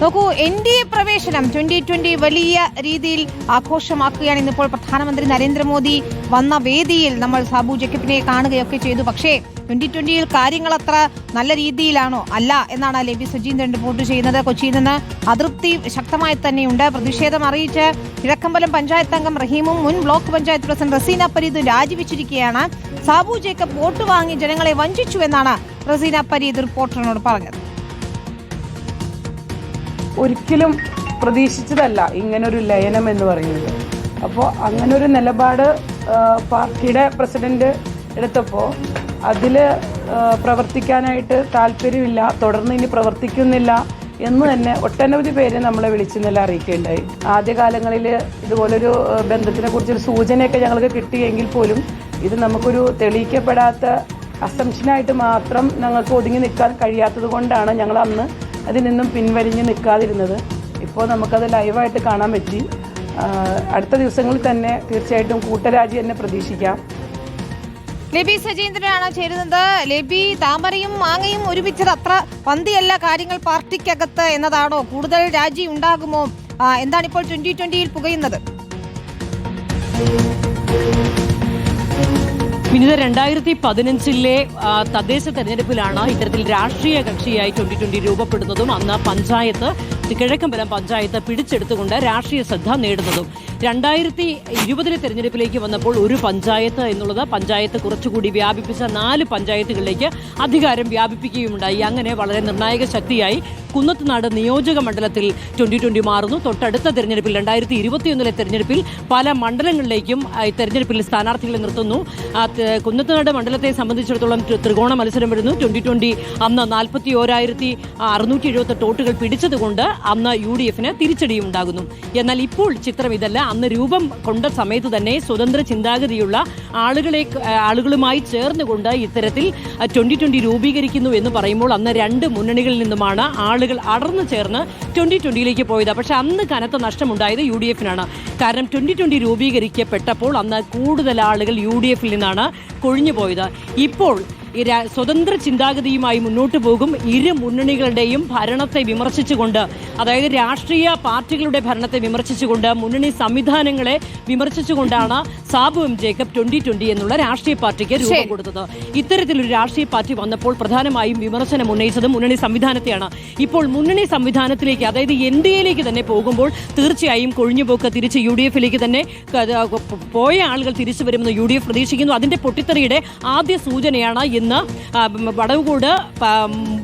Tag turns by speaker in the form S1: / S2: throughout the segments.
S1: നോക്കൂ N D A പ്രവേശനം twenty twenty വലിയ രീതിയിൽ ആഘോഷമാക്കുകയാണ് ഇന്നിപ്പോൾ പ്രധാനമന്ത്രി നരേന്ദ്രമോദി വന്ന വേദിയിൽ നമ്മൾ സാബു ജക്കബിനെ കാണുകയൊക്കെ ചെയ്തു. പക്ഷേ ട്വന്റി ട്വന്റിയിൽ കാര്യങ്ങൾ അത്ര നല്ല രീതിയിലാണോ? അല്ല എന്നാണ് ലെബി സജീന്ദ്രൻ റിപ്പോർട്ട് ചെയ്യുന്നത്. കൊച്ചിയിൽ നിന്ന് അതൃപ്തി ശക്തമായി തന്നെയുണ്ട്. പ്രതിഷേധം അറിയിച്ച് കിഴക്കമ്പലം പഞ്ചായത്ത് അംഗം റഹീമും മുൻ ബ്ലോക്ക് പഞ്ചായത്ത് പ്രസിഡന്റ് റസീന പരീദും രാജിവെച്ചിരിക്കുകയാണ്. സാബു ജേക്കബ് വോട്ട് വാങ്ങി ജനങ്ങളെ വഞ്ചിച്ചു എന്നാണ് റസീന പരീദ് റിപ്പോർട്ടറിനോട് പറഞ്ഞത്.
S2: ഒരിക്കലും പ്രതീക്ഷിച്ചതല്ല ഇങ്ങനൊരു ലയനം എന്ന് പറയുന്നത്. അപ്പോൾ അങ്ങനൊരു നിലപാട് പാർട്ടിയുടെ പ്രസിഡന്റ് എടുത്തപ്പോൾ അതിൽ പ്രവർത്തിക്കാനായിട്ട് താല്പര്യമില്ല തുടർന്ന് ഇനി പ്രവർത്തിക്കുന്നില്ല എന്ന് തന്നെ ഒട്ടനവധി പേര് നമ്മളെ വിളിച്ചെന്നല്ല അറിയിക്കുകയുണ്ടായി. ആദ്യകാലങ്ങളിൽ ഇതുപോലൊരു ബന്ധത്തിനെ കുറിച്ചൊരു സൂചനയൊക്കെ ഞങ്ങൾക്ക് കിട്ടിയെങ്കിൽ പോലും ഇത് നമുക്കൊരു തെളിയിക്കപ്പെടാത്ത അസംഷനായിട്ട് മാത്രം ഞങ്ങൾക്ക് ഒതുങ്ങി നിൽക്കാൻ കഴിയാത്തത് കൊണ്ടാണ് ഞങ്ങൾ അന്ന് അതിൽ നിന്നും പിൻവലിഞ്ഞ് നിൽക്കാതിരുന്നത്. ഇപ്പോൾ നമുക്കത് ലൈവായിട്ട് കാണാൻ പറ്റി. അടുത്ത ദിവസങ്ങളിൽ തന്നെ തീർച്ചയായിട്ടും കൂട്ടരാജി തന്നെ പ്രതീക്ഷിക്കാം.
S1: ലബി സജീന്ദ്രനാണ് ചേരുന്നത്. ലബി താമരയും മാങ്ങയും ഒരുമിച്ചത് അത്ര പന്തിയല്ല കാര്യങ്ങൾ പാർട്ടിക്കകത്ത് എന്നതാണോ? കൂടുതൽ രാജി ഉണ്ടാകുമോ? എന്താണ് ഇപ്പോൾ ട്വന്റി ട്വന്റിയിൽ പുകയുന്നത്?
S3: വിനിത രണ്ടായിരത്തി പതിനഞ്ചിലെ തദ്ദേശ തെരഞ്ഞെടുപ്പിലാണ് ഇത്തരത്തിൽ രാഷ്ട്രീയ കക്ഷിയായി ട്വന്റി ട്വന്റി രൂപപ്പെടുന്നതും അന്ന് പഞ്ചായത്ത് കിഴക്കമ്പലം പഞ്ചായത്ത് പിടിച്ചെടുത്തുകൊണ്ട് രാഷ്ട്രീയ ശ്രദ്ധ നേടുന്നതും രണ്ടായിരത്തി ഇരുപതിലെ തെരഞ്ഞെടുപ്പിലേക്ക് വന്നപ്പോൾ ഒരു പഞ്ചായത്ത് എന്നുള്ളത് പഞ്ചായത്ത് കുറച്ചുകൂടി വ്യാപിപ്പിച്ച നാല് പഞ്ചായത്തുകളിലേക്ക് അധികാരം വ്യാപിപ്പിക്കുകയുണ്ടായി അങ്ങനെ വളരെ നിർണായക ശക്തിയായി കുന്നത്തുനാട് നിയോജക മണ്ഡലത്തിൽ ട്വന്റി ട്വന്റി മാറുന്നു. തൊട്ടടുത്ത തെരഞ്ഞെടുപ്പിൽ രണ്ടായിരത്തി ഇരുപത്തിയൊന്നിലെ തെരഞ്ഞെടുപ്പിൽ പല മണ്ഡലങ്ങളിലേക്കും തെരഞ്ഞെടുപ്പിൽ സ്ഥാനാർത്ഥികളെ നിർത്തുന്നു. കുന്നത്തുനാട് മണ്ഡലത്തെ സംബന്ധിച്ചിടത്തോളം ത്രികോണ മത്സരം വരുന്നു. ട്വന്റി ട്വന്റി അന്ന് നാൽപ്പത്തി ഓരായിരത്തി അറുന്നൂറ്റി എഴുപത്തെട്ട് വോട്ടുകൾ പിടിച്ചതുകൊണ്ട് അന്ന് യു ഡി എഫിന് തിരിച്ചടിയുണ്ടാകുന്നു. എന്നാൽ ഇപ്പോൾ ചിത്രം ഇതല്ല. അന്ന് രൂപം കൊണ്ട സമയത്ത് തന്നെ സ്വതന്ത്ര ചിന്താഗതിയുള്ള ആളുകളെ ആളുകളുമായി ചേർന്നുകൊണ്ട് ഇത്തരത്തിൽ ട്വന്റി ട്വന്റി രൂപീകരിക്കുന്നു എന്ന് പറയുമ്പോൾ അന്ന് രണ്ട് മുന്നണികളിൽ നിന്നുമാണ് ആളുകൾ അടർന്നു ചേർന്ന് ട്വന്റി ട്വന്റിയിലേക്ക് പോയത്. പക്ഷെ അന്ന് കനത്ത നഷ്ടമുണ്ടായത് യു ഡി എഫിനാണ് കാരണം ട്വന്റി ട്വന്റി രൂപീകരിക്കപ്പെട്ടപ്പോൾ അന്ന് കൂടുതൽ ആളുകൾ യു ഡി എഫിൽ നിന്നാണ് കൊഴിഞ്ഞു പോയത് ഇപ്പോൾ സ്വതന്ത്ര ചിന്താഗതിയുമായി മുന്നോട്ട് പോകും. ഇരു മുന്നണികളുടെയും ഭരണത്തെ വിമർശിച്ചുകൊണ്ട് അതായത് രാഷ്ട്രീയ പാർട്ടികളുടെ ഭരണത്തെ വിമർശിച്ചുകൊണ്ട് മുന്നണി സംവിധാനങ്ങളെ വിമർശിച്ചുകൊണ്ടാണ് Sabu M Jacob twenty twenty എന്നുള്ള രാഷ്ട്രീയ പാർട്ടിക്ക് രൂപം. കൊടുത്തത്. ഇത്തരത്തിലൊരു രാഷ്ട്രീയ പാർട്ടി വന്നപ്പോൾ പ്രധാനമായും വിമർശനം ഉന്നയിച്ചത് മുന്നണി സംവിധാനത്തെയാണ്. ഇപ്പോൾ മുന്നണി സംവിധാനത്തിലേക്ക് അതായത് എൻ ഡി എയിലേക്ക് തന്നെ പോകുമ്പോൾ തീർച്ചയായും കൊഴിഞ്ഞുപോക്ക് തിരിച്ച് യു ഡി എഫിലേക്ക് തന്നെ പോയ ആളുകൾ തിരിച്ചു വരുമെന്ന് യു ഡി എഫ് പ്രതീക്ഷിക്കുന്നു. അതിന്റെ പൊട്ടിത്തെറിയുടെ ആദ്യ സൂചനയാണ് ഇന്ന് വടവുകോട്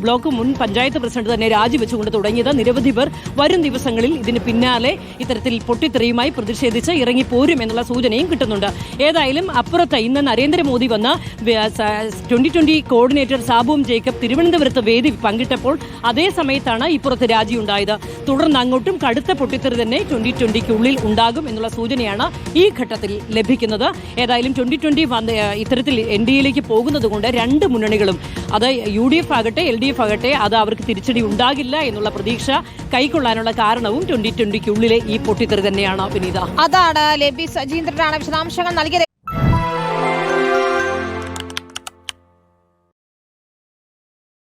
S3: ബ്ലോക്ക് മുൻ പഞ്ചായത്ത് പ്രസിഡന്റ് തന്നെ രാജിവെച്ചുകൊണ്ട് തുടങ്ങിയത്. നിരവധി പേർ വരും ദിവസങ്ങളിൽ ഇതിന് പിന്നാലെ ഇത്തരത്തിൽ പൊട്ടിത്തെറിയുമായി പ്രതിഷേധിച്ച് ഇറങ്ങിപ്പോരും എന്നുള്ള സൂചനയും കിട്ടുന്നുണ്ട്. ഏതായാലും അപ്പുറത്ത് ഇന്ന് നരേന്ദ്രമോദി വന്ന് ട്വന്റി ട്വന്റി കോർഡിനേറ്റർ സാബുവും ജേക്കബ് തിരുവനന്തപുരത്ത് വേദി പങ്കിട്ടപ്പോൾ അതേ സമയത്താണ് ഇപ്പുറത്ത് രാജിയുണ്ടായത് തുടർന്ന് അങ്ങോട്ടും കടുത്ത പൊട്ടിത്തെറി തന്നെ ട്വന്റി ട്വന്റിക്കുള്ളിൽ ഉണ്ടാകും എന്നുള്ള സൂചനയാണ് ഈ ഘട്ടത്തിൽ ലഭിക്കുന്നത്. ഏതായാലും ട്വന്റി ട്വന്റി ഇത്തരത്തിൽ എൻ ഡി എയിലേക്ക് പോകുന്നത് കൊണ്ട് രണ്ട് മുന്നണികളും. അത് യു ഡി എഫ് ആകട്ടെ എൽ ഡി എഫ് ആകട്ടെ അത് അവർക്ക് തിരിച്ചടി ഉണ്ടാകില്ല എന്നുള്ള പ്രതീക്ഷ കൈക്കൊള്ളാനുള്ള കാരണവും ട്വന്റി ട്വന്റിക്കുള്ളിലെ ഈ പൊട്ടിത്തെറി തന്നെയാണ് വിനീത.
S1: അതാണ് ലബി സജീന്ദ്രനാണ് വിശദാംശങ്ങൾ നൽകിയത്.